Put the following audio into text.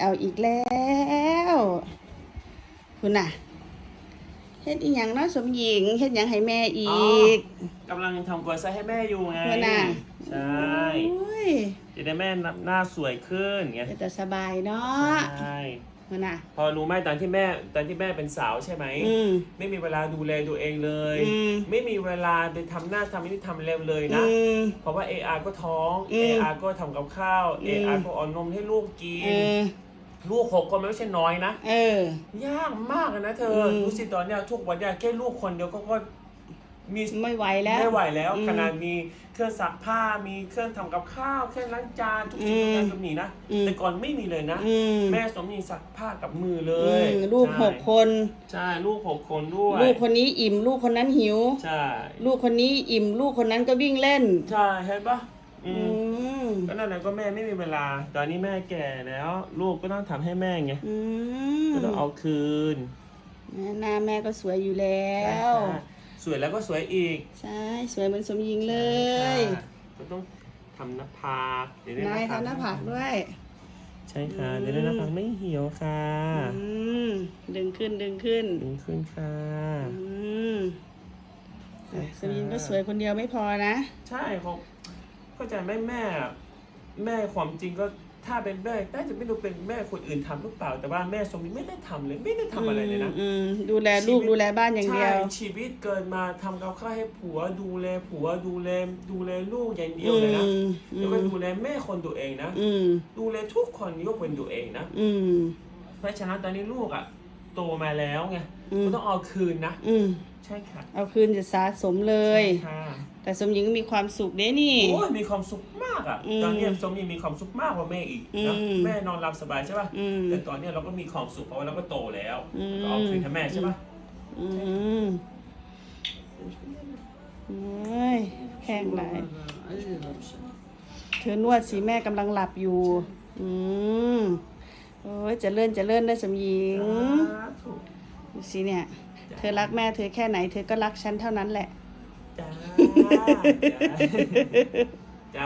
เอาอีกแล้วคุณน่ะเฮ็ดอีหยังเนาะสมหญิงเฮ็ดหยังให้แม่อีกกำลังทำกลวยไส้ให้แม่อยู่ไงคุณน่ะใช่โอ้ยจะได้แม่หน้าสวยขึ้นไงเป็นแต่สบายเนาะใช่ คุณน่ะพอรู้ไหมตอนที่แม่ตอนที่แม่เป็นสาวใช่ไหมอืม ไม่มีเวลาดูแลตัวเองเลย อืม ไม่มีเวลาไปทำหน้าทำนี่ทำเร็วเลยอืนะมเพราะว่า AR ก็ท้อง อืม AR ก็ทำกับข้าว อืม AR ก็เอานมให้ลูกกิเอน อ ลูกหกคนไม่ใช่น้อยนะ เออ ยากมากอะนะเธออม ดูสิตอนเนี้ยทุกวันเนี่ยแค่ลูกคนเดียวก็ก็ มีไม่ไหวแล้ว ไม่ไหวแล้วอืมขนาดมีเครื่องซักผ้ามีเครื่องทำกับข้าวเครื่องล้างจานทุกสิ่งอืทุมกอย่างก็มีนะอืม แต่ก่อนไม่มีเลยนะ อืมแม่สมนีซักผ้ากับมือเลอืยมลูกใช่หกคน ใช่ลูกหกคนด้วยลูกคนนี้อิ่ม ลูกคนนั้นหิว ใช่ลูกคนนี้อิ่ม ลูกคนนั้นก็วิ่งเล่น ใช่เห็นปะอือืม มก็นั่นแหละก็แม่ไม่มีเวลา ตอนนี้แม่แก่แล้ว ลูกก็ต้องทำให้แม่ไงอืมก็ต้องเอาคืนหน้าแม่ก็สวยอยู่แล้ว ใช่ สวยแล้วก็สวยอีก ใช่ สวยเหมือนสมหญิงเลยค่ะก็ต้องทำหน้าผากเดี๋ยวได้นายทำหน้าผากด้วย ใช่ค่ะอืมเดี๋ยวได้หน้าผากไม่เหี่ยวค่ะอืมดึงขึ้นดึงขึ้น ดึงขึ้นค่ะอืมใช่ค่ะสมหญิงก็สวยคนเดียวไม่พอนะ ใช่เขาเข้าใจไหมแม่ แม่ความจริงก็ ถ้าเป็นแม่น่าจะไม่รู้เป็นแม่คนอื่นทำหรือเปล่า แต่ว่าแม่สมนี้ไม่ได้ทำเลย ไม่ได้ทำอะไรเลยนะอืมดูแลลูกชีวิตดูแลบ้านอย่างเดียวใช่ชีวิตเกิดมาทำกับข้าวให้ผัว ดูแลผัวดูแลดูแลลูกอย่างเดียวเลยนะอืมแล้วก็ดูแลแม่คนตัวเองนะอืมดูแลทุกคนยกเว้นตัวเองนะอืมเพราะฉะนั้นตอนนี้ลูกอะ โตมาแล้วไงอืม ก็ต้องเอาคืนนะ อืม ใช่ค่ะเอาคืนจะสะสมเลย ใช่ค่ะแต่สมหญิงก็มีความสุขเด้นี่ โอ้ยมีความสุขมากอะ อืมตอนนี้สมมีมีความสุขมากกว่าแม่อีกนะอืม แม่นอนหลับสบายใช่ป่ะอืม แต่ตอนเนี้ยเราก็มีความสุขเพราะว่าเราก็โตแล้วอืม ก็เอาคืนให้แม่ใช่ป่ะอืมเอ้ยแข็งไหลายเธอนวดสิแม่กำลังหลับอยู่ อืม โอ้ยเจะเลื่อนจะเลื่อนได้สมหญิงสาธุดูสิเนี่ย เธอรักแม่เธอแค่ไหน เธอก็รักฉันเท่านั้นแหละ จ้าจ้า